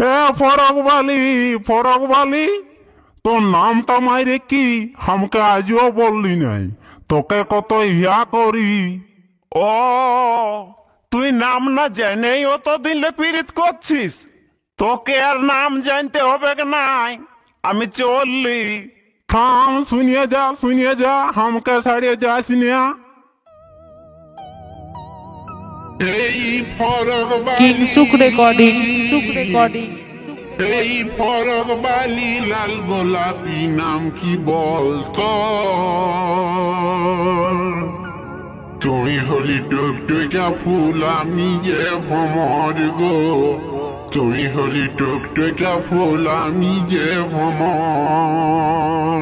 এ ফরক বালি ফরক বালি তোর নামটা মাইরে কি? আমাকে আজও বললি নাই। তোকে কত ইয়া করি? ও, তুই নাম না জেনেই অতদিন পীড়িত করছিস। তোকে আর নাম জানতে হবে নাই? আমি চললি। থাম, শুনিয়ে যা শুনিয়ে যা আমাকে ছাড়িয়ে যাস না। কিংসুক রেকর্ডিং সুক রেকর্ডিং এই ফরক বালি লাল গোলাপি নাম কি বলতো তুই হলি টুকটুকা ফুল আমি যে ভমর গো তুই হলি টুকটুকা ফুল আমি যে ভমর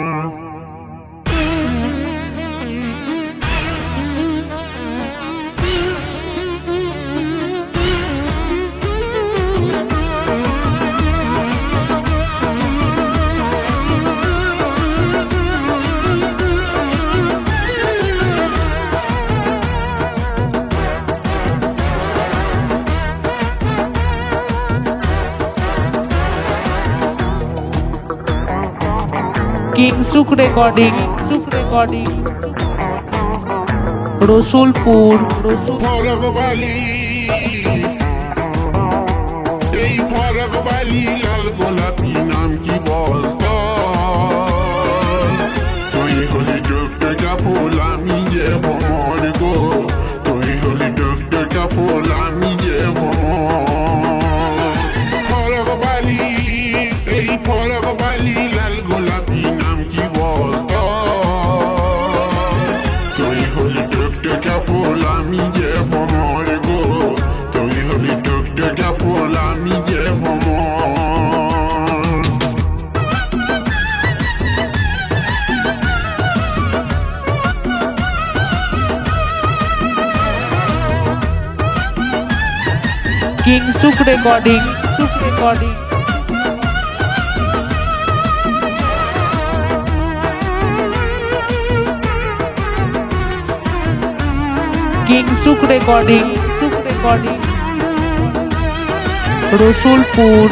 কিংসুক রেকর্ডিং সুক রেকর্ডিং রসুলপুর বালি এই ফরক বালি লাল গোলাপি নাম কি বলতো কিংসুক রেকর্ডিং সুক রেকর্ডিং কিংসুক রেকর্ডিং সুক রেকর্ডিং রসুলপুর।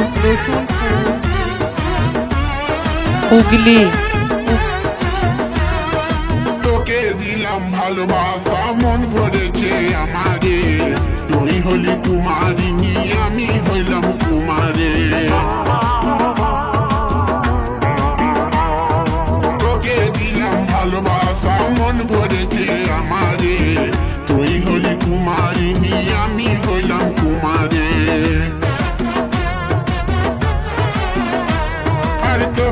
হুগলি। তোকে দিলাম ভালোবাসা মন ভরেছে আমারে তুই হলি কুমারিনী।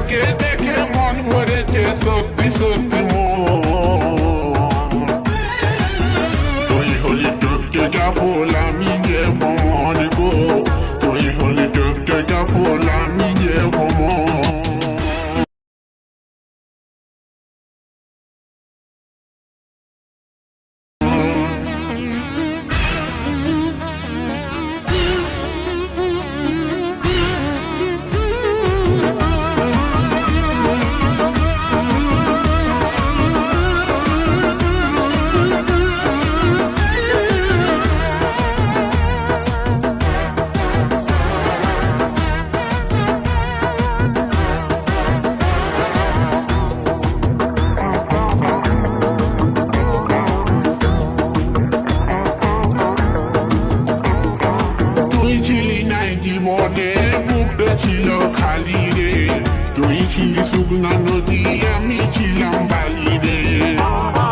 তোকে দেখে মন ভরেছে সত্যি সত্যি মন killer holiday. Doing king is looking at no DM, kill and.